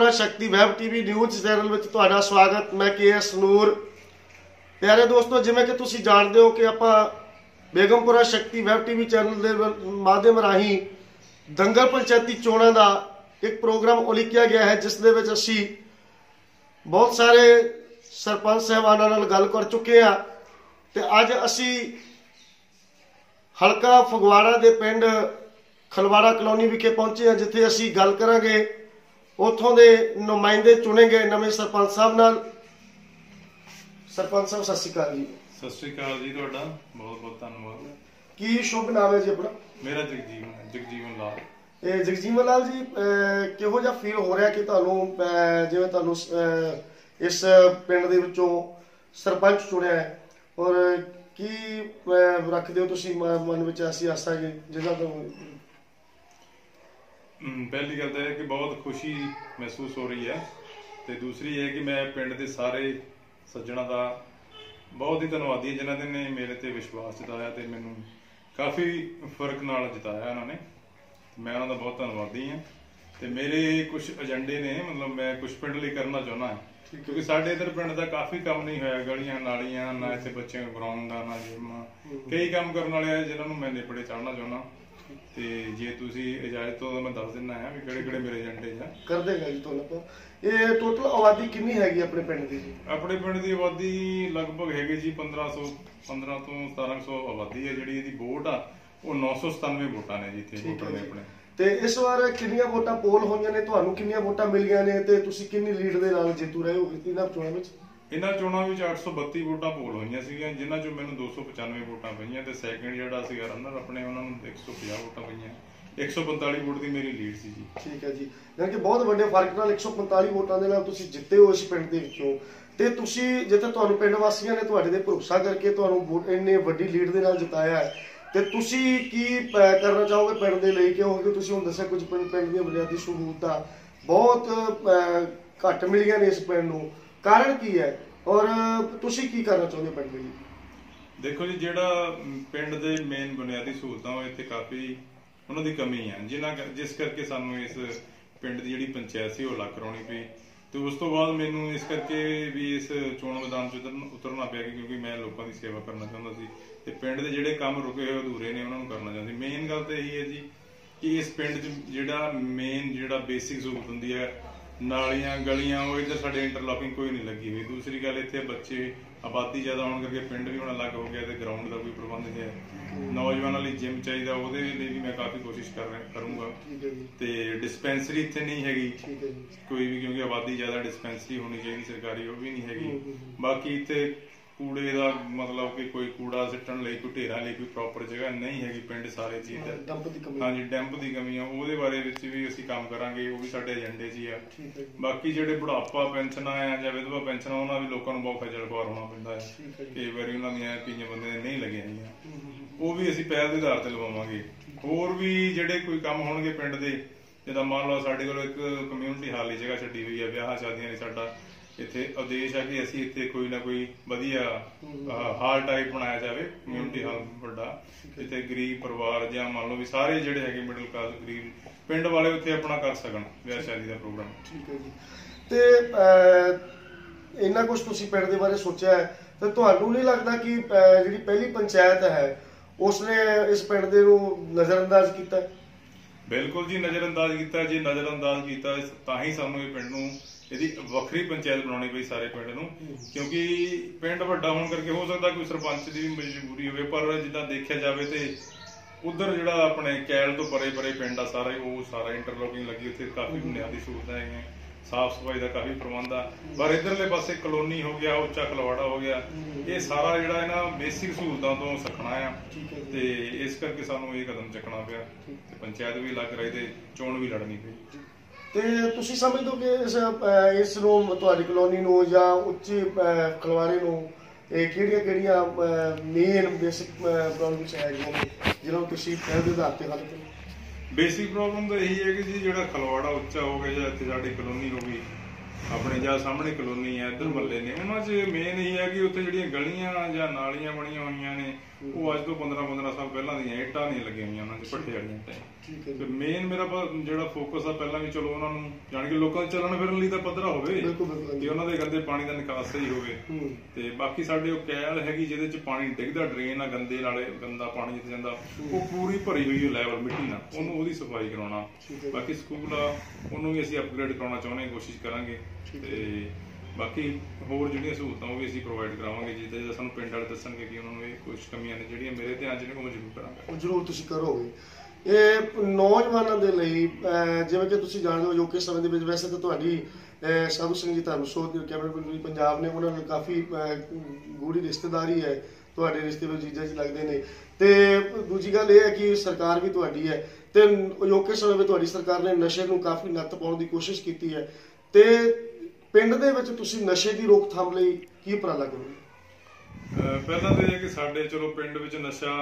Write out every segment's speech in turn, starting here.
Begampura Shakti web TV news channel ਵਿੱਚ ਤੁਹਾਡਾ ਸਵਾਗਤ, ਮੈਂ ਕੇਐਸ ਨੂਰ। ਪਿਆਰੇ ਦੋਸਤੋ, ਜਿਵੇਂ ਕਿ ਤੁਸੀਂ ਜਾਣਦੇ ਹੋ ਕਿ ਆਪਾਂ Begampura Shakti web TV channel ਦੇ ਮਾਧਿਅਮ ਰਾਹੀਂ ਦੰਗਲ ਪੰਚਾਇਤੀ ਚੋਣਾਂ ਦਾ ਇੱਕ ਪ੍ਰੋਗਰਾਮ ਉਲੀਕਿਆ ਗਿਆ ਹੈ, ਜਿਸ ਦੇ ਵਿੱਚ ਅਸੀਂ ਬਹੁਤ ਸਾਰੇ ਸਰਪੰਚ ਸਹਿਬਾਨਾਂ ਨਾਲ ਗੱਲ ਕਰ ਚੁੱਕੇ ਆ ਤੇ ਅੱਜ ਅਸੀਂ ਹਲਕਾ ਫਗਵਾੜਾ ਦੇ ਪਿੰਡ ਖਲਵਾੜਾ ਕਲੋਨੀ ਵਿਖੇ ਪਹੁੰਚੇ ਹਾਂ, ਜਿੱਥੇ ਅਸੀਂ ਗੱਲ ਕਰਾਂਗੇ ਉੱਥੋਂ ਦੇ ਨੁਮਾਇੰਦੇ ਚੁਣੇ ਗਏ ਨਵੇਂ ਸਰਪੰਚ ਸਾਹਿਬ ਨਾਲ। ਸਰਪੰਚ ਸਾਹਿਬ ਸਤਿ ਸ਼੍ਰੀ ਅਕਾਲ ਜੀ। ਸਤਿ ਸ਼੍ਰੀ ਅਕਾਲ ਜੀ ਤੁਹਾਡਾ ਬਹੁਤ ਬਹੁਤ ਧੰਨਵਾਦ। ਕੀ ਸ਼ੁਭ ਨਾਮ ਹੈ ਜੀ ਆਪਣਾ? ਮੇਰਾ ਜਗਜੀਵਨ ਹੈ ਜਗਜੀਵਨ ਲਾਲ। ਇਹ ਜਗਜੀਵਨ ਲਾਲ ਜੀ ਕਿਹੋ ਜਿਹਾ ਫੀਲ ਹੋ ਰਿਹਾ ਕਿ ਤੁਹਾਨੂੰ ਜਿਵੇਂ ਤੁਹਾਨੂੰ ਇਸ ਪਿੰਡ ਦੇ ਵਿੱਚੋਂ ਸਰਪੰਚ ਚੁਣਿਆ ਹੈ? ਔਰ ਕੀ ਰੱਖਦੇ ਹੋ ਤੁਸੀਂ ਮਨ ਵਿੱਚ ਐਸੀ ਆਸਾ ਜਿਹਦਾ ਤੁਹਾਨੂੰ ਹਮ, ਪਹਿਲੀ ਗੱਲ ਤਾਂ ਇਹ ਕਿ ਬਹੁਤ ਖੁਸ਼ੀ ਮਹਿਸੂਸ ਹੋ ਰਹੀ ਹੈ। ਤੇ ਦੂਸਰੀ ਇਹ ਕਿ ਮੈਂ ਪਿੰਡ ਦੇ ਸਾਰੇ ਸੱਜਣਾ ਦਾ ਬਹੁਤ ਹੀ ਧੰਨਵਾਦੀ ਹਾਂ ਜਿਨ੍ਹਾਂ ਨੇ ਮੇਰੇ ਤੇ ਵਿਸ਼ਵਾਸ ਜਤਾਇਆ ਤੇ ਮੈਨੂੰ ਕਾਫੀ ਫ਼ਰਕ ਨਾਲ ਜਿਤਾਇਆ ਉਹਨਾਂ ਨੇ। ਮੈਂ ਉਹਨਾਂ ਦਾ ਬਹੁਤ ਧੰਨਵਾਦੀ ਹਾਂ। ਤੇ ਮੇਰੇ ਕੁਝ ਏਜੰਡੇ ਨੇ ਮਤਲਬ ਮੈਂ ਕੁਝ ਪਿੰਡ ਲਈ ਕਰਨਾ ਚਾਹੁੰਦਾ ਹਾਂ। ਕਿਉਂਕਿ ਸਾਡੇ ਇਧਰ ਪਿੰਡ ਦਾ ਕਾਫੀ ਕੰਮ ਨਹੀਂ ਹੋਇਆ ਗਲੀਆਂ ਨਾਲੀਆਂ ਨਾ ਇੱਥੇ ਬੱਚਿਆਂ ਨੂੰ ਗਰਾਊਂਡ ਦਾ ਨਾ ਜਿਮ। ਕਈ ਕੰਮ ਕਰਨ ਵਾਲੇ ਆ ਜਿਨ੍ਹਾਂ ਨੂੰ ਮੈਂ ਨੇਪੜੇ ਚੜਨਾ ਚਾਹੁੰਦਾ। ਤੇ ਜੇ ਤੁਸੀਂ ਇਜਾਜ਼ਤ ਤਾਂ ਮੈਂ ਦੱਸ ਦਿੰਦਾ ਹਾਂ ਵੀ ਕਿਹੜੇ ਕਿਹੜੇ ਮੇਰੇ ਏਜੰਡੇ ਆ ਕਰ ਦੇਗਾ ਜੀ ਤੁਹਾਨੂੰ ਆਪਾਂ। ਇਹ ਟੋਟਲ ਆਬਾਦੀ ਕਿੰਨੀ ਹੈਗੀ ਆਪਣੇ ਪਿੰਡ ਦੀ ਜੀ? ਆਪਣੇ ਪਿੰਡ ਦੀ ਆਬਾਦੀ ਲਗਭਗ ਹੈਗੀ ਜੀ 1500 15 ਤੋਂ 1700 ਆਬਾਦੀ ਹੈ ਜਿਹੜੀ ਇਹਦੀ ਵੋਟ ਆ ਉਹ 997 ਵੋਟਾਂ ਨੇ ਜੀ ਇੱਥੇ ਵੋਟਰ ਨੇ। ਆਪਣੇ। ਤੇ ਇਸ ਵਾਰ ਕਿੰਨੀਆਂ ਵੋਟਾਂ ਪੋਲ ਹੋਈਆਂ ਨੇ? ਤੁਹਾਨੂੰ ਕਿੰਨੀਆਂ ਵੋਟਾਂ ਮਿਲੀਆਂ ਨੇ? ਤੇ ਤੁਸੀਂ ਕਿੰਨੀ ਲੀਡ ਦੇ ਨਾਲ ਜੇਤੂ ਰਹੇ ਹੋ ਇਹਨਾਂ ਚੋਣਾਂ ਵਿੱਚ? ਇਹਨਾਂ ਚੋਣਾਂ ਵਿੱਚ 832 ਵੋਟਾਂ ਪੋਲ ਹੋਈਆਂ ਸੀਗੀਆਂ, ਜਿਨ੍ਹਾਂ ਚੋਂ ਮੈਨੂੰ 295 ਵੋਟਾਂ ਪਈਆਂ ਤੇ ਸੈਕੰਡ ਜਿਹੜਾ ਸੀਗਾ ਰਨਰ ਆਪਣੇ ਉਹਨਾਂ ਨੂੰ 150 ਵੋਟਾਂ ਪਈਆਂ। 145 ਵੋਟ ਦੀ ਮੇਰੀ ਲੀਡ ਸੀ ਜੀ। ਠੀਕ ਹੈ ਜੀ। ਯਾਨੀ ਕਿ ਬਹੁਤ ਵੱਡੇ ਫ਼ਰਕ ਨਾਲ 145 ਵੋਟਾਂ ਦੇ ਨਾਲ ਤੁਸੀਂ ਜਿੱਤੇ ਹੋ ਇਸ ਪਿੰਡ ਦੇ ਵਿੱਚੋਂ। ਤੇ ਤੁਸੀਂ ਜਿੱਥੇ ਤੁਹਾਨੂੰ ਪਿੰਡ ਵਾਸੀਆਂ ਨੇ ਤੁਹਾਡੇ ਤੇ ਭਰੋਸਾ ਕਰਕੇ ਤੁਹਾਨੂੰ ਇੰਨੇ ਵੱਡੀ ਲੀਡ ਦੇ ਨਾਲ ਜਿਤਾਇਆ ਤੇ ਤੁਸੀਂ ਕੀ ਕਰਨਾ ਚਾਹੋਗੇ ਪਿੰਡ ਦੇ ਲਈ? ਕਿਉਂਕਿ ਤੁਸੀਂ ਹੁਣ ਦੱਸਿਆ ਕੁਝ ਪਿੰਡ ਦੀਆਂ ਬੁਨਿਆਦੀ ਸਹੂਲਤਾਂ ਬਹੁਤ ਘੱਟ ਮਿਲੀਆਂ ਨੇ ਇਸ ਪਿੰਡ ਨੂੰ। ਕਾਰਨ ਕੀ ਹੈ? ਔਰ ਤੁਸੀਂ ਕੀ ਕਰਨਾ ਚਾਹੁੰਦੇ ਪਿੰਡ ਲਈ? ਦੇਖੋ ਜੀ, ਜਿਹੜਾ ਪਿੰਡ ਦੇ ਮੇਨ ਬੁਨਿਆਦੀ ਸਹੂਲਤਾਂ ਉਹ ਇੱਥੇ ਕਾਫੀ ਉਹਨਾਂ ਦੀ ਕਮੀ ਹੈ ਜਿਨ੍ਹਾਂ ਜਿਸ ਕਰਕੇ ਸਾਨੂੰ ਇਸ ਪਿੰਡ ਦੀ ਜਿਹੜੀ ਪੰਚਾਇਤ ਸੀ ਉਹ ਲੱਗ ਕਰਾਉਣੀ ਪਈ। ਤੇ ਉਸ ਤੋਂ ਬਾਅਦ ਮੈਨੂੰ ਇਸ ਕਰਕੇ ਵੀ ਇਸ ਚੋਣ ਮੈਦਾਨ 'ਚ ਉਤਰਨਾ ਪਿਆ ਕਿ ਕਿਉਂਕਿ ਮੈਂ ਲੋਕਾਂ ਦੀ ਸੇਵਾ ਕਰਨਾ ਚਾਹੁੰਦਾ ਸੀ। ਤੇ ਪਿੰਡ ਦੇ ਜਿਹੜੇ ਕੰਮ ਰੁਕੇ ਹੋਏ ਅਧੂਰੇ ਨੇ, ਉਹਨਾਂ ਨੂੰ ਕਰਨਾ ਚਾਹੁੰਦਾ ਸੀ। ਮੇਨ ਗੱਲ ਤਾਂ ਇਹੀ ਹੈ ਜੀ ਕਿ ਇਸ ਪਿੰਡ 'ਚ ਜਿਹੜਾ ਮੇਨ ਜਿਹੜਾ ਬੇਸਿਕ ਸਹੂਲਤ ਹੁੰਦੀ ਹੈ ਨਾਲੀਆਂ ਗਲੀਆਂ ਉਹ ਇੱਧਰ ਸਾਡੇ ਇੰਟਰਲੌਕਿੰਗ ਕੋਈ ਨਹੀਂ ਲੱਗੀ ਹੋਈ। ਦੂਸਰੀ ਗੱਲ ਇੱਥੇ ਬੱਚੇ ਆਬਾਦੀ ਜ਼ਿਆਦਾ ਹੋਣ ਕਰਕੇ ਪਿੰਡ ਵੀ ਹੁਣ ਅਲੱਗ ਹੋ ਗਿਆ ਤੇ ਗਰਾਊਂਡ ਦਾ ਕੋਈ ਪ੍ਰਬੰਧ ਨਹੀਂ ਹੈ। ਨੌਜਵਾਨਾਂ ਲਈ ਜਿਮ ਚਾਹੀਦਾ ਉਹਦੇ ਲਈ ਵੀ ਮੈਂ ਕਾਫੀ ਕੋਸ਼ਿਸ਼ ਕਰ ਰਿਹਾ ਕਰੂੰਗਾ। ਤੇ ਡਿਸਪੈਂਸਰੀ ਇੱਥੇ ਨਹੀਂ ਹੈਗੀ। ਕੋਈ ਵੀ ਕਿਉਂਕਿ ਆਬਾਦੀ ਜ਼ਿਆਦਾ ਡਿਸਪੈਂਸਰੀ ਹੋਣੀ ਚਾਹੀਦੀ ਸਰਕਾਰੀ ਉਹ ਵੀ ਨਹੀਂ ਹੈਗੀ। ਬਾਕੀ ਇੱਥੇ ਕੂੜੇ ਦਾ ਮਤਲਬ ਕਿ ਕੋਈ ਕੂੜਾ ਸਿੱਟਣ ਲਈ ਕੋਈ ਢੇਰਾਂ ਲਈ ਕੋਈ ਪ੍ਰੋਪਰ ਜਗ੍ਹਾ ਨਹੀਂ ਹੈਗੀ ਪਿੰਡ ਸਾਰੇ ਚੀਜ਼ ਦਾ। ਡੰਪ ਦੀ ਕਮੀ। ਹਾਂਜੀ ਡੈਂਪ ਦੀ ਕਮੀ ਆ। ਉਹਦੇ ਬਾਰੇ ਵਿੱਚ ਵੀ ਅਸੀਂ ਕੰਮ ਕਰਾਂਗੇ ਉਹ ਵੀ ਸਾਡੇ ਏਜੰਡੇ 'ਚ ਹੀ ਆ। ਠੀਕ ਹੈ ਜੀ। ਬਾਕੀ ਜਿਹੜੇ ਬੁਢਾਪਾ ਪੈਨਸ਼ਨਾਂ ਆ ਜਾਂ ਵਿਧਵਾ ਪੈਨਸ਼ਨਾਂ ਉਹਨਾਂ ਵੀ ਲੋਕਾਂ ਨੂੰ ਬਹੁਤ ਖੱਜਲ ਖੁਆਰ ਹੋਣਾ ਪੈਂਦਾ ਹੈ ਕਈ ਵਾਰੀ ਉਹਨਾਂ ਦੀਆਂ ਕਈਆਂ ਬੰਦੇ ਨਹੀਂ ਲੱਗੀਆਂ ਹੈਗੀਆਂ। ਉਹ ਵੀ ਅਸੀਂ ਪਹਿਲ ਦੇ ਆਧਾਰ ਤੇ ਲਵਾਵਾਂਗੇ। ਹੋਰ ਵੀ ਜਿਹੜੇ ਕੋਈ ਕੰਮ ਹੋਣਗੇ ਪਿੰਡ ਦੇ ਜਿੱਦਾਂ ਮੰਨ ਲਓ ਸਾਡੇ ਕੋਲ ਇੱਕ ਕਮਿਊਨਿਟੀ ਹਾਲ ਦੀ ਜਗ੍ਹਾ ਛੱਡੀ ਹੋਈ ਹੈ ਵਿਆਹ ਸ਼ਾਦੀਆਂ ਲਈ ਸਾਡਾ। ਇੱਥੇ ਉਦੇਸ਼ ਹੈ ਕਿ ਅਸੀਂ ਇੱਥੇ ਕੋਈ ਨਾ ਕੋਈ ਵਧੀਆ ਹਾਲ ਟਾਈਪ ਬਣਾਇਆ ਜਾਵੇ ਕਮਿਊਨਿਟੀ ਹਾਲ ਵੱਡਾ। ਜਿੱਥੇ ਗਰੀਬ ਪਰਿਵਾਰ ਜਾਂ ਮੰਨ ਲਓ ਵੀ ਸਾਰੇ ਜਿਹੜੇ ਹੈਗੇ ਮਿਡਲ ਕਲਾਸ ਗਰੀਬ ਪਿੰਡ ਵਾਲੇ ਉੱਥੇ ਆਪਣਾ ਕਰ ਸਕਣ ਵਿਆਹ ਸ਼ਾਦੀ ਦਾ ਪ੍ਰੋਗਰਾਮ ਠੀਕ ਹੈ ਜੀ। ਤੇ ਇੰਨਾ ਕੁਝ ਤੁਸੀਂ ਪਿੰਡ ਦੇ ਬਾਰੇ ਸੋਚਿਆ ਹੈ ਤੇ ਤੁਹਾਨੂੰ ਨਹੀਂ ਲੱਗਦਾ ਕਿ ਜਿਹੜੀ ਪਹਿਲੀ ਪੰਚਾਇਤ ਹੈ ਉਸਨੇ ਇਸ ਪਿੰਡ ਦੇ ਨੂੰ ਨਜ਼ਰਅੰਦਾਜ਼ ਕੀਤਾ ਹੈ? ਬਿਲਕੁਲ ਜੀ ਨਜ਼ਰਅੰਦਾਜ਼ ਕੀਤਾ ਜੇ ਨਜ਼ਰਅੰਦਾਜ਼ ਕੀਤਾ ਤਾਂ ਹੀ ਸਾਨੂੰ ਇਹ ਪਿੰਡ ਨੂੰ ਇਹਦੀ ਵੱਖਰੀ ਪੰਚਾਇਤ ਬਣਾਉਣੀ ਪਈ ਸਾਰੇ ਪਿੰਡ ਨੂੰ। ਕਿਉਂਕਿ ਪਿੰਡ ਵੱਡਾ ਹੋਣ ਕਰਕੇ ਹੋ ਸਕਦਾ ਕੋਈ ਸਰਪੰਚ ਦੀ ਵੀ ਮਜਬੂਰੀ ਹੋਵੇ ਪਰ ਜਿੱਦਾਂ ਦੇਖਿਆ ਜਾਵੇ ਤੇ ਉਧਰ ਜਿਹੜਾ ਆਪਣੇ ਕੈਲ ਤੋਂ ਪਰੇ ਪਰੇ ਪਿੰਡ ਆ ਸਾਰਾ ਉਹ ਸਾਰਾ ਇੰਟਰਲੋਕਿੰਗ ਲੱਗੀ ਉੱਥੇ ਕਾਫੀ ਬੁਨਿਆਦੀ ਸਹੂਲਤਾਂ ਹੈਗੀਆਂ ਸਾਫ਼ ਸਫ਼ਾਈ ਦਾ ਕਾਫੀ ਪ੍ਰਬੰਧ ਆ। ਪਰ ਇਧਰਲੇ ਪਾਸੇ ਕਲੋਨੀ ਹੋ ਗਿਆ ਉੱਚਾ ਖਲਵਾੜਾ ਹੋ ਗਿਆ ਇਹ ਸਾਰਾ ਜਿਹੜਾ ਇਹਨਾਂ ਬੇਸਿਕ ਸਹੂਲਤਾਂ ਤੋਂ ਸਖਣਾ ਆ। ਹੈ ਤੇ ਇਸ ਕਰਕੇ ਸਾਨੂੰ ਇਹ ਕਦਮ ਚੱਕਣਾ ਪਿਆ। ਤੇ ਪੰਚਾਇਤ ਵੀ ਲੱਗ ਰਹੀ ਤੇ ਚੋਣ ਵੀ ਲੜਨੀ ਪਈ। ਤੇ ਤੁਸੀਂ ਸਮਝਦੇ ਹੋ ਕਿ ਇਸ ਇਸ ਨੂੰ ਤੁਹਾਡੀ ਕਲੋਨੀ ਨੂੰ ਜਾਂ ਉੱਚੀ ਅਹ, ਖਲਵਾੜੇ ਨੂੰ ਇਹ ਕਿਹੜੀਆਂ ਕਿਹੜੀਆਂ ਮੇਨ ਬੇਸਿਕ ਪ੍ਰੋਬਲਮਸ ਨੇ ਜਿਹਨਾਂ ਨੂੰ ਤੁਸੀਂ ਪਹਿਲ ਦੇ ਆਧਾਰ ਤੇ ਹੱਲ ਕਰੋ? ਬੇਸਿਕ ਪ੍ਰੋਬਲਮ ਤਾਂ ਇਹੀ ਹੈ ਕਿ ਜੀ ਜਿਹੜਾ ਖਲਵਾੜਾ ਉੱਚਾ ਹੋ ਗਿਆ ਜਾਂ ਇੱਥੇ ਸਾਡੀ ਕਲੋਨੀ ਹੋ ਗਈ ਆਪਣੇ ਜਾਂ ਸਾਹਮਣੇ ਕਲੋਨੀ ਹੈ ਇੱਧਰ ਮੱਲੇ ਨੇ। ਉਹਨਾਂ 'ਚ ਮੇਨ ਇਹ ਹੈ ਕਿ ਉੱਥੇ ਜਿਹੜੀਆਂ ਗਲੀਆਂ ਜਾਂ ਨਾਲੀਆਂ ਬਣੀਆਂ ਹੋਈਆਂ ਨੇ ਉਹ ਅੱਜ ਤੋਂ 15 15 ਸਾਲ ਪਹਿਲਾਂ ਦੀਆਂ ਇੱਟਾਂ ਨਹੀਂ ਲੱਗੀਆਂ ਹੋਈਆਂ ਉਹਨਾਂ 'ਚ ਪੱਠੇ ਵਾਲੀਆਂ। ਹੈ ਤੇ ਮੇਨ ਮੇਰਾ ਜਿਹੜਾ ਫੋਕਸ ਆ ਪਹਿਲਾਂ ਵੀ ਚਲੋ ਉਹਨਾਂ ਨੂੰ ਜਾਣ ਕੇ ਲੋਕਾਂ ਦੇ ਚੱਲਣ ਫਿਰਨ ਲਈ ਤਾਂ ਪੱਧਰਾ ਹੋਵੇ ਕਿ ਉਹਨਾਂ ਦੇ ਗੰਦੇ ਪਾਣੀ ਦਾ ਨਿਕਾਸ ਸਹੀ ਹੋਵੇ। ਤੇ ਬਾਕੀ ਸਾਡੇ ਉਹ ਕੈਲ ਹੈਗੀ ਜਿਹਦੇ ਚ ਪਾਣੀ ਡਿੱਗਦਾ ਡਰੇਨ ਆ ਗੰਦੇ ਨਾਲੇ ਗੰਦਾ ਪਾਣੀ ਜਿੱਥੇ ਜਾਂਦਾ ਉਹ ਪੂਰੀ ਭਰੀ ਹੋਈ ਹੈ ਲੈਵਲ ਮਿੱਟੀ ਨਾਲ। ਉਹਨੂੰ ਉਹਦੀ ਸਫ਼ਾਈ ਕਰਾਉਣਾ। ਬਾਕੀ ਸਕੂਲ ਆ ਉਹਨੂੰ ਵੀ ਅਸੀਂ ਅਪਗ੍ਰੇਡ ਕਰਾਉਣਾ ਚਾਹੁੰਦੇ ਕੋਸ਼ਿਸ਼ ਕਰਾਂਗੇ। ਤੇ ਬਾਕੀ ਹੋਰ ਜਿਹੜੀਆਂ ਸਹੂਲਤਾਂ ਉਹ ਵੀ ਅਸੀਂ ਪ੍ਰੋਵਾਈਡ ਕਰਾਵਾਂਗੇ ਜਿਹਦੇ ਜੇ ਸਾਨੂੰ ਪਿੰਡ ਵਾਲੇ ਦੱਸਣਗੇ ਕਿ ਉਹਨਾਂ ਨੂੰ ਇਹ ਕੁਝ ਕਮੀਆਂ ਨੇ ਜਿਹੜੀਆਂ ਮੇਰੇ ਧਿਆਨ ਚ ਨੇ ਉਹ ਮੈਂ ਜ਼ਰੂਰ ਕਰਾਂਗਾ। ਉਹ ਜ਼ਰੂਰ ਤੁਸੀਂ ਕਰੋਗੇ। ਇਹ ਨੌਜਵਾਨਾਂ ਦੇ ਲਈ ਜਿਵੇਂ ਕਿ ਤੁਸੀਂ ਜਾਣਦੇ ਹੋ ਅਜੋਕੇ ਸਮੇਂ ਦੇ ਵਿੱਚ ਵੈਸੇ ਤਾਂ ਤੁਹਾਡੀ ਸਾਧੂ ਸਿੰਘ ਜੀ ਧਰਮ ਸੋਧ ਕੈਬਨਿਟ ਮੰਤਰੀ ਪੰਜਾਬ ਨੇ ਉਹਨਾਂ ਨਾਲ ਕਾਫੀ ਗੂੜੀ ਰਿਸ਼ਤੇਦਾਰੀ ਹੈ ਤੁਹਾਡੇ ਰਿਸ਼ਤੇ ਵਿੱਚ ਜੀਜਾ ਜੀ ਲੱਗਦੇ ਨੇ। ਤੇ ਦੂਜੀ ਗੱਲ ਇਹ ਹੈ ਕਿ ਸਰਕਾਰ ਵੀ ਤੁਹਾਡੀ ਹੈ ਤੇ ਅਜੋਕੇ ਸਮੇਂ ਵਿੱਚ ਤੁਹਾਡੀ ਸਰਕਾਰ ਨੇ ਨਸ਼ੇ ਨੂੰ ਕਾਫੀ ਨੱਥ ਪਾਉਣ ਦੀ ਕੋਸ਼ਿਸ਼ ਕੀਤੀ ਹੈ ਤੇ ਪਿੰਡ ਦੇ ਵਿੱਚ ਤੁਸੀਂ ਨਸ਼ੇ ਦੀ ਰੋਕਥਾਮ ਲਈ ਕੀ ਉਪਰਾਲਾ ਕਰੋਗੇ ਪਹਿਲਾਂ ਤਾਂ ਇਹ ਕਿ ਸਾਡੇ ਚਲੋ ਪਿੰਡ ਵਿੱਚ ਨਸ਼ਾ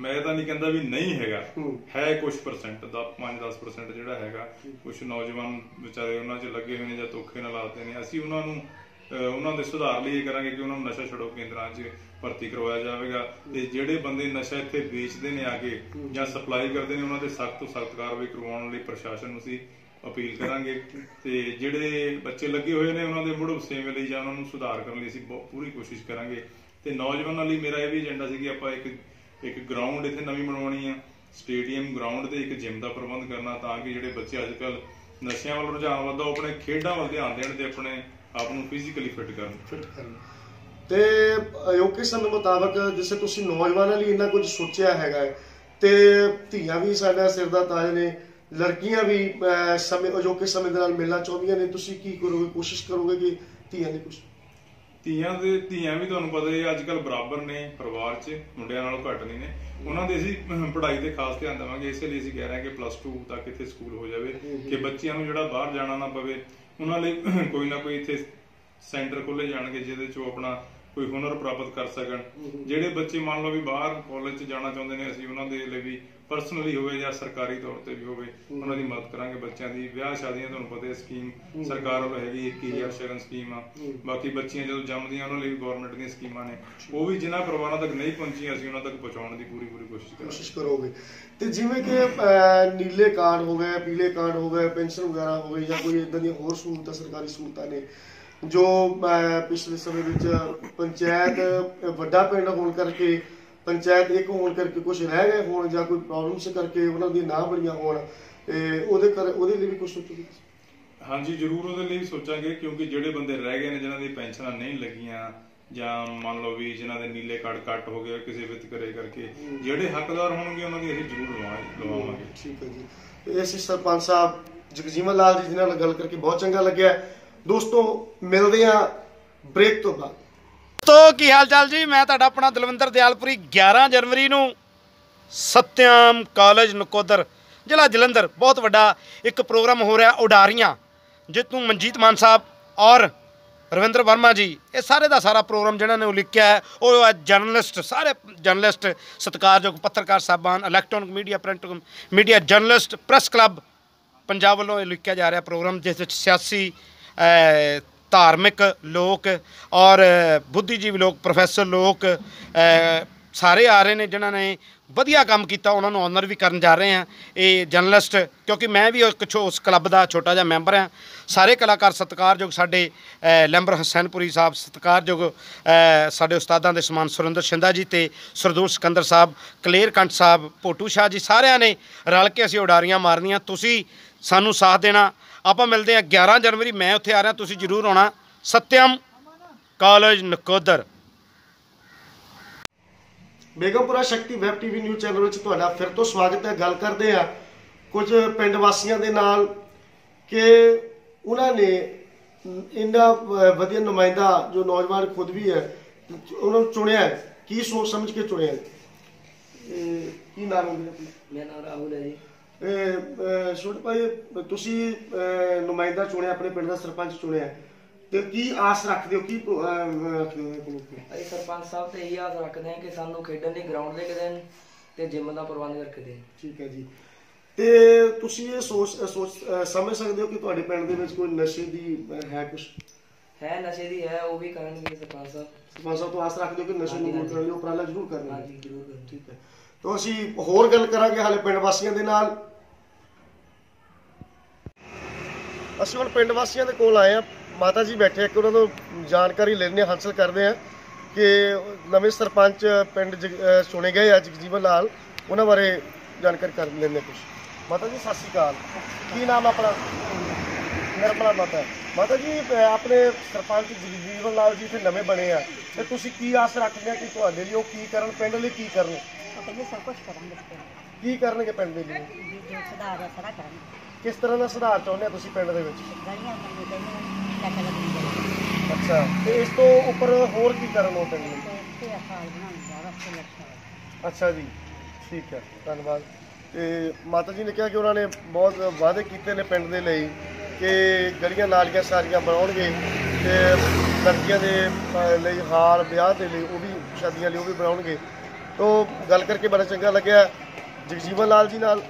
ਮੈਂ ਤਾਂ ਨਹੀਂ ਕਹਿੰਦਾ ਵੀ ਨਹੀਂ ਹੈਗਾ। ਹੂੰ। ਕੁਝ ਪਰਸੈਂਟ ਦਾ 5-10% ਜਿਹੜਾ ਹੈਗਾ ਕੁਝ ਨੌਜਵਾਨ ਵਿਚਾਰੇ ਉਹਨਾਂ 'ਚ ਲੱਗੇ ਹੋਏ ਨੇ ਜਾਂ ਧੋਖੇ ਨਾਲ ਆਉਂਦੇ ਨੇ। ਅਸੀਂ ਉਹਨਾਂ ਨੂੰ ਉਹਨਾਂ ਦੇ ਸੁਧਾਰ ਲਈ ਇਹ ਕਰਾਂਗੇ ਕਿ ਉਹਨਾਂ ਨੂੰ ਨਸ਼ਾ ਛੁਡਾਓ ਕੇਂਦਰਾਂ 'ਚ ਭਰਤੀ ਕਰਵਾਇਆ ਜਾਵੇਗਾ ਤੇ ਜਿਹੜੇ ਬੰਦੇ ਨਸ਼ਾ ਇੱਥੇ ਵੇਚਦੇ ਨੇ ਆ ਕੇ ਜਾਂ ਸਪਲਾਈ ਕਰਦੇ ਨੇ ਉਹਨਾਂ ਦੇ ਸਖਤ ਤੋਂ ਸਖਤ ਕਾਰਵਾਈ ਕਰਵਾਉਣ ਲਈ ਪ੍ਰਸ਼ਾਸਨ ਨੂੰ ਅਸੀਂ ਅਪੀਲ ਕਰਾਂਗੇ ਤੇ ਜਿਹੜੇ ਬੱਚੇ ਲੱਗੇ ਹੋਏ ਨੇ ਉਹਨਾਂ ਦੇ ਮੁੜ ਸੇਵੇ ਲਈ ਜਾਂ ਉਹਨਾਂ ਨੂੰ ਸੁਧਾਰ ਕਰਨ ਲਈ ਅਸੀਂ ਪੂਰੀ ਕੋਸ਼ਿਸ਼ ਕਰਾਂਗੇ। ਤੇ ਨੌਜਵਾਨਾਂ ਲਈ ਮੇਰਾ ਇਹ ਵੀ ਏਜੰਡਾ ਸੀ ਕਿ ਆਪਾਂ ਇੱਕ ਇੱਕ ਗਰਾਊਂਡ ਇੱਥੇ ਨਵੀਂ ਬਣਵਾਉਣੀ ਆ। ਸਟੇਡੀਅਮ ਗਰਾਊਂਡ ਤੇ ਇੱਕ ਜਿਮ ਦਾ ਪ੍ਰਬੰਧ ਕਰਨਾ ਤਾਂ ਕਿ ਜਿਹੜੇ ਬੱਚੇ ਅੱਜ ਕੱਲ ਨਸ਼ਿਆਂ ਵੱਲ ਰੁਝਾਨ ਵੱਧਦਾ, ਉਹ ਆਪਣੇ ਖੇਡਾਂ ਵੱਲ ਧਿਆਨ ਦੇਣ ਤੇ ਆਪਣੇ ਆਪ ਨੂੰ ਫਿਜ਼ੀਕਲੀ ਫਿੱਟ ਕਰਨ। ਫਿੱਟ ਕਰਨਾ। ਤੇ ਅਯੋਕੇ ਸਮੇਂ ਮੁਤਾਬਕ ਜਿਸੇ ਤੁਸੀਂ ਨੌਜਵਾਨਾਂ ਲਈ ਇੰਨਾ ਕੁਝ ਸੋਚਿਆ ਹੈਗਾ ਤੇ ਧੀਆਂ ਵੀ ਸਾਡਾ ਸਿਰ ਦਾ ਤਾਜ ਨੇ ਲੜਕੀਆਂ ਵੀ ਸਮੇਂ ਅਯੋਕੇ ਸਮੇਂ ਦੇ ਨਾਲ ਮਿਲਣਾ ਚਾਹੁੰਦੀਆਂ ਨੇ। ਤੁਸੀਂ ਕੀ ਕਰੋਗੇ? ਕੋਸ਼ਿਸ਼ ਕਰੋਗੇ ਕਿ ਧੀਆਂ ਨੇ ਕੁਝ ਧੀਆਂ ਦੇ ਧੀਆਂ ਵੀ ਤੁਹਾਨੂੰ ਪਤਾ ਹੀ ਅੱਜ ਕੱਲ ਬਰਾਬਰ ਨੇ ਪਰਿਵਾਰ 'ਚ ਮੁੰਡਿਆਂ ਨਾਲੋਂ ਘੱਟ ਨਹੀਂ ਨੇ। ਉਹਨਾਂ ਦੇ ਅਸੀਂ ਪੜ੍ਹਾਈ ਤੇ ਖਾਸ ਧਿਆਨ ਦੇਵਾਂਗੇ। ਇਸੇ ਲਈ ਅਸੀਂ ਕਹਿ ਰਹੇ ਹਾਂ ਕਿ ਪਲੱਸ 2 ਤੱਕ ਇੱਥੇ ਸਕੂਲ ਹੋ ਜਾਵੇ ਕਿ ਬੱਚਿਆਂ ਨੂੰ ਜਿਹੜਾ ਬਾਹਰ ਜਾਣਾ ਨਾ ਪਵੇ ਉਹਨਾਂ ਲਈ ਕੋਈ ਨਾ ਕੋਈ ਇੱਥੇ ਸੈਂਟਰ ਖੋਲੇ ਜਾਣਗੇ ਜਿਹਦੇ 'ਚ ਉਹ ਆਪਣਾ ਕੋਈ ਹੁਨਰ ਪ੍ਰਾਪਤ ਕਰ ਸਕਣ। ਜਿਹੜੇ ਬੱਚੇ ਮੰਨ ਲਓ ਵੀ ਬਾਹਰ ਕਾਲਜ 'ਚ ਜਾਣਾ ਚਾਹੁੰਦੇ ਨੇ ਅਸੀਂ ਉਹਨਾਂ ਦੇ ਲਈ ਵੀ ਪਰਸਨਲੀ ਹੋਵੇ ਜਾਂ ਸਰਕਾਰੀ ਤੌਰ ਤੇ ਵੀ ਹੋਵੇ ਉਹਨਾਂ ਦੀ ਮਦਦ ਕਰਾਂਗੇ ਬੱਚਿਆਂ ਦੀ ਵਿਆਹ ਸ਼ਾਦੀਆਂ ਤੁਹਾਨੂੰ ਪਤਾ ਹੈ ਸਕੀਮ ਸਰਕਾਰ ਵੱਲੋਂ ਹੈਗੀ 21000 ਸ਼ਗਨ ਸਕੀਮ ਆ। ਬਾਕੀ ਬੱਚੀਆਂ ਜਦੋਂ ਜੰਮਦੀਆਂ ਉਹਨਾਂ ਲਈ ਵੀ ਗਵਰਨਮੈਂਟ ਦੀਆਂ ਸਕੀਮਾਂ ਨੇ। ਉਹ ਵੀ ਜਿਨ੍ਹਾਂ ਪਰਿਵਾਰਾਂ ਤੱਕ ਨਹੀਂ ਪਹੁੰਚੀਆਂ ਅਸੀਂ ਉਹਨਾਂ ਤੱਕ ਪਹੁੰਚਾਉਣ ਦੀ ਪੂਰੀ ਪੂਰੀ ਕੋਸ਼ਿਸ਼ ਕਰਾਂਗੇ। ਕੋਸ਼ਿਸ਼ ਕਰੋਗੇ। ਤੇ ਜਿਵੇਂ ਕਿ ਨੀਲੇ ਕਾਰਡ ਹੋ ਗਏ ਪੀਲੇ ਕਾਰਡ ਹੋ ਗਏ ਪੈਨਸ਼ਨ ਵਗੈਰਾ ਹੋ ਗਈ ਜਾਂ ਕੋਈ ਇਦਾਂ ਦੀਆਂ ਹੋਰ ਸਹੂਲਤਾਂ ਸਰਕਾਰੀ ਸਹੂਲਤਾਂ ਨੇ ਜੋ ਪਿਛਲੇ ਸਮੇਂ ਵਿੱਚ ਪੰਚਾਇਤ ਵੱਡਾ ਪਿੰਡ ਹੋਣ ਕਰਕੇ ਪੰਚਾਇਤ ਇੱਕ ਹੋਣ ਕਰਕੇ ਕੁਝ ਰਹਿ ਗਏ ਹੋਣ ਜਾਂ ਕੋਈ ਪ੍ਰੋਬਲਮਸ ਕਰਕੇ ਉਹਨਾਂ ਦੀ ਨਾ ਬਣੀਆਂ ਹੋਣ ਤੇ ਉਹਦੇ ਕਰ ਉਹਦੇ ਲਈ ਵੀ ਕੁਝ ਸੋਚੋਗੇ ਹਾਂਜੀ ਜ਼ਰੂਰ ਉਹਦੇ ਲਈ ਸੋਚਾਂਗੇ ਕਿਉਂਕਿ ਜਿਹੜੇ ਬੰਦੇ ਰਹਿ ਗਏ ਨੇ ਜਿਨ੍ਹਾਂ ਦੀ ਪੈਨਸ਼ਨਾਂ ਨਹੀਂ ਲੱਗੀਆਂ ਜਾਂ ਮੰਨ ਲਓ ਵੀ ਜਿਨ੍ਹਾਂ ਦੇ ਨੀਲੇ ਕਾਰਡ ਕੱਟ ਹੋ ਗਏ ਕਿਸੇ ਵਿਤਕਰੇ ਕਰਕੇ ਜਿਹੜੇ ਹੱਕਦਾਰ ਹੋਣਗੇ ਉਹਨਾਂ ਦੀ ਅਸੀਂ ਜ਼ਰੂਰ ਲਵਾ- ਲਵਾਵਾਂਗੇ। ਠੀਕ ਹੈ ਜੀ। ਤੇ ਇਹ ਸੀ ਸਰਪੰਚ ਸਾਹਿਬ ਜਗਜੀਵਨ ਲਾਲ ਜੀ ਨਾਲ ਗੱਲ ਕਰਕੇ ਬਹੁਤ ਚੰਗਾ ਲੱਗਿਆ। ਦੋਸਤੋ ਮਿਲਦੇ ਆ ਬ੍ਰੇਕ ਤੋਂ ਬਾਅਦ। ਤੋ ਕੀ ਹਾਲ ਚਾਲ ਜੀ? ਮੈਂ ਤੁਹਾਡਾ ਆਪਣਾ ਦਲਵਿੰਦਰ ਦਿਆਲਪੁਰੀ 11 ਜਨਵਰੀ ਨੂੰ ਸਤਿਆਮ ਕਾਲਜ ਨਕੋਦਰ, ਜ਼ਿਲ੍ਹਾ ਜਲੰਧਰ। ਬਹੁਤ ਵੱਡਾ ਇੱਕ ਪ੍ਰੋਗਰਾਮ ਹੋ ਰਿਹਾ ਉਡਾਰੀਆਂ, ਜਿੱਤੂ ਮਨਜੀਤ ਮਾਨ ਸਾਹਿਬ ਔਰ ਰਵਿੰਦਰ ਵਰਮਾ ਜੀ। ਇਹ ਸਾਰੇ ਦਾ ਸਾਰਾ ਪ੍ਰੋਗਰਾਮ ਜਿਹਨਾਂ ਨੇ ਉਹ ਲਿਖਿਆ ਹੈ, ਉਹ ਹੈ ਜਰਨਲਿਸਟ, ਸਾਰੇ ਜਰਨਲਿਸਟ, ਸਤਿਕਾਰਯੋਗ ਪੱਤਰਕਾਰ ਸਾਹਿਬਾਨ electronic media print media journalist press club Punjab ਵੱਲੋਂ ਇਹ ਲਿਖਿਆ ਜਾ ਰਿਹਾ ਪ੍ਰੋਗਰਾਮ, ਜਿਸ ਵਿੱਚ ਸਿਆਸੀ ਧਾਰਮਿਕ ਲੋਕ ਔਰ ਅ, ਬੁੱਧੀਜੀਵੀ ਲੋਕ ਪ੍ਰੋਫੈਸਰ ਲੋਕ ਸਾਰੇ ਆ ਰਹੇ ਨੇ ਜਿਨ੍ਹਾਂ ਨੇ ਵਧੀਆ ਕੰਮ ਕੀਤਾ ਉਹਨਾਂ ਨੂੰ ਆਨਰ ਵੀ ਕਰਨ ਜਾ ਰਹੇ ਆ ਇਹ ਜਰਨਲਿਸਟ ਕਿਉਂਕਿ ਮੈਂ ਵੀ ਇੱਕ ਛੋ- ਉਸ ਕਲੱਬ ਦਾ ਛੋਟਾ ਜਿਹਾ ਮੈਂਬਰ ਆ ਸਾਰੇ ਕਲਾਕਾਰ ਸਤਿਕਾਰਯੋਗ ਸਾਡੇ ਲੈਂਬਰ ਹਸੈਨਪੁਰੀ ਸਾਹਿਬ ਸਤਿਕਾਰਯੋਗ ਸਾਡੇ ਉਸਤਾਦਾਂ ਦੇ ਸਮਾਨ ਸੁਰਿੰਦਰ ਸ਼ਿੰਦਾ ਜੀ ਤੇ ਸਰਦੂਰ ਸਿਕੰਦਰ ਸਾਹਿਬ ਕਲੇਰ ਕੰਠ ਸਾਹਿਬ ਪੋਟੂ ਸ਼ਾਹ ਜੀ ਸਾਰਿਆਂ ਨੇ ਰਲ ਕੇ ਅਸੀਂ ਉਡਾਰੀਆਂ ਮਾਰਨੀਆਂ। ਤੁਸੀਂ ਸਾਨੂੰ ਸਾਥ ਦੇਣਾ। ਆਪਾਂ ਮਿਲਦੇ ਹਾਂ 11 ਜਨਵਰੀ ਮੈਂ ਉੱਥੇ ਆ ਰਿਹਾ ਤੁਸੀਂ ਜਰੂਰ ਆਉਣਾ। Satyam college Nakodar. Begampura Shakti web TV news channel ਵਿੱਚ ਤੁਹਾਡਾ ਫਿਰ ਤੋਂ ਸਵਾਗਤ ਹੈ। ਗੱਲ ਕਰਦੇ ਆ ਕੁਝ ਪਿੰਡ ਵਾਸੀਆਂ ਦੇ ਨਾਲ ਕਿ ਉਹਨਾਂ ਨੇ ਇੰਨਾ ਵਧੀਆ ਨੁਮਾਇੰਦਾ ਜੋ ਨੌਜਵਾਨ ਖੁਦ ਵੀ ਹੈ ਉਹਨਾਂ ਨੂੰ ਚੁਣਿਆ। ਕੀ ਸੋਚ ਸਮਝ ਕੇ ਚੁਣਿਆ ਕੀ ਨਾਮ ਹੈ? ਮੇਰਾ ਨਾਮ ਰਾਹੁਲ ਹੈ ਜੀ। ਛੋਟੇ ਭਾਈ ਤੁਸੀਂ ਨੁਮਾਇੰਦਾ ਚੁਣਿਆ ਆਪਣੇ ਪਿੰਡ ਦਾ ਸਰਪੰਚ ਚੁਣਿਆ। ਤੇ ਕੀ ਆਸ ਰੱਖਦੇ ਹੋ? ਕੀ? ਅਸੀਂ ਸਰਪੰਚ ਸਾਹਿਬ ਤੇ ਇਹੀ ਆਸ ਰੱਖਦੇ ਹਾਂ ਕਿ ਸਾਨੂੰ ਖੇਡਣ ਲਈ ਗਰਾਊਂਡ ਦੇ ਦੇਣ ਤੇ ਜਿਮ ਦਾ ਪ੍ਰਬੰਧ ਕਰਕੇ ਦੇਣ। ਠੀਕ ਹੈ ਜੀ। ਤੇ ਤੁਸੀਂ ਇਹ ਸੋਚ ਸੋਚ ਸਮਝ ਸਕਦੇ ਹੋ ਕਿ ਤੁਹਾਡੇ ਪਿੰਡ ਦੇ ਵਿੱਚ ਕੋਈ ਨਸ਼ੇ ਦੀ ਹੈ ਕੁਝ ਹੈ ਨਸ਼ੇ ਦੀ ਹੈ ਉਹ ਵੀ ਕਰਨਗੇ ਸਰਪੰਚ ਸਾਹਿਬ। ਸਰਪੰਚ ਸਾਹਿਬ ਤੋਂ ਆਸ ਰੱਖਦੇ ਹੋ ਕਿ ਨਸ਼ੇ ਨੂੰ ਦੂਰ ਕਰਨ ਲਈ ਉਪਰਾਲਾ ਜ਼ਰੂਰ ਕਰਨਾ ਹਾਂਜੀ ਜ਼ਰੂਰ ਕਰਨਗੇ। ਠੀਕ ਹੈ ਤਾਂ ਅਸੀਂ ਹੋਰ ਗੱਲ ਕਰਾਂਗੇ ਹਾਲੇ ਪਿੰਡ ਵਾਸੀਆਂ ਦੇ ਨਾਲ। ਅਸੀਂ ਹੁਣ ਪਿੰਡ ਵਾਸੀਆਂ ਦੇ ਕੋਲ ਆਏ ਆ ਮਾਤਾ ਜੀ ਬੈਠੇ ਆ ਕਿ ਉਹਨਾਂ ਤੋਂ ਜਾਣਕਾਰੀ ਲੈਣੇ ਹਾਸਲ ਕਰਦੇ ਆ ਕਿ ਨਵੇਂ ਸਰਪੰਚ ਪਿੰਡ ਜਗ- ਅਹ ਚੁਣੇ ਗਏ ਆ ਜਗਜੀਵਨ ਲਾਲ। ਉਹਨਾਂ ਬਾਰੇ ਜਾਣਕਾਰੀ ਕਰ ਲੈਣੇ ਕੁਝ ਮਾਤਾ ਜੀ, ਸਤਿ ਸ਼੍ਰੀ ਅਕਾਲ। ਕੀ ਨਾਮ ਆਪਣਾ? ਨਿਰਮਲਾ ਮਾਤਾ ਮਾਤਾ ਜੀ ਆਪਣੇ ਸਰਪੰਚ ਜਗਜੀਵਨ ਲਾਲ ਜੀ ਇੱਥੇ ਨਵੇਂ ਬਣੇ ਆ। ਤੇ ਤੁਸੀਂ ਕੀ ਆਸ ਰੱਖਦੇ ਆ ਕਿ ਤੁਹਾਡੇ ਲਈ ਉਹ ਕੀ ਕਰਨ, ਪਿੰਡ ਲਈ ਕੀ ਕਰਨ? ਉਹ ਕਹਿੰਦੇ ਸਭ ਕੁਝ ਕਰਾਂਗੇ। ਕੀ ਕਰਨਗੇ ਪਿੰਡ ਦੇ ਲਈ ਵੀ ਜੋ ਸੁਧਾਰ ਹੈ ਸਾਰਾ ਕਰਾਂਗੇ ਕਿਸ ਤਰ੍ਹਾਂ ਦਾ ਸੁਧਾਰ ਚਾਹੁੰਦੇ ਆ ਤੁਸੀਂ ਪਿੰਡ ਦੇ ਵਿੱਚ? ਗਲੀਆਂ ਅੱਛਾ ਤੇ ਇਸ ਤੋਂ ਉੱਪਰ ਹੋਰ ਕੀ ਕਰਨ ਉਹ ਪਿੰਡ ਲਈ ਤੇ ਇੱਥੇ ਹਾਲ ਬਣਾਉਣਾ ਰਸਤੇ ਲੱਖਾਂ ਅੱਛਾ ਜੀ ਠੀਕ ਹੈ ਧੰਨਵਾਦ। ਤੇ ਮਾਤਾ ਜੀ ਨੇ ਕਿਹਾ ਕਿ ਉਹਨਾਂ ਨੇ ਬਹੁਤ ਵਾਅਦੇ ਕੀਤੇ ਨੇ ਪਿੰਡ ਦੇ ਲਈ ਕਿ ਗਲੀਆਂ ਨਾਲੀਆਂ ਸਾਰੀਆਂ ਬਣਾਉਣਗੇ ਤੇ ਲੜਕੀਆਂ ਦੇ ਲਈ ਹਾਲ ਵਿਆਹ ਦੇ ਲਈ ਉਹ ਵੀ ਸ਼ਾਦੀਆਂ ਲਈ ਉਹ ਵੀ ਬਣਾਉਣਗੇ। ਤੋਂ ਗੱਲ ਕਰਕੇ ਬੜਾ ਚੰਗਾ ਲੱਗਿਆ। ਜਗਜੀਵਨ ਲਾਲ ਜੀ ਨਾਲ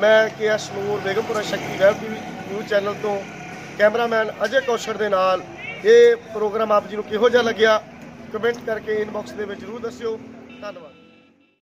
ਮੈਂ K S Noor Begampura Shakti web TV news channel ਤੋਂ ਕੈਮਰਾਮੈਨ ਅਜੇ ਕੌਸ਼ਰ ਦੇ ਨਾਲ ਇਹ ਪ੍ਰੋਗਰਾਮ ਆਪ ਜੀ ਨੂੰ ਕਿਹੋ ਜਿਹਾ ਲੱਗਿਆ? ਕਮੈਂਟ ਕਰਕੇ ਇਨਬਾਕਸ ਦੇ ਵਿੱਚ ਜ਼ਰੂਰ ਦੱਸਿਓ। ਧੰਨਵਾਦ।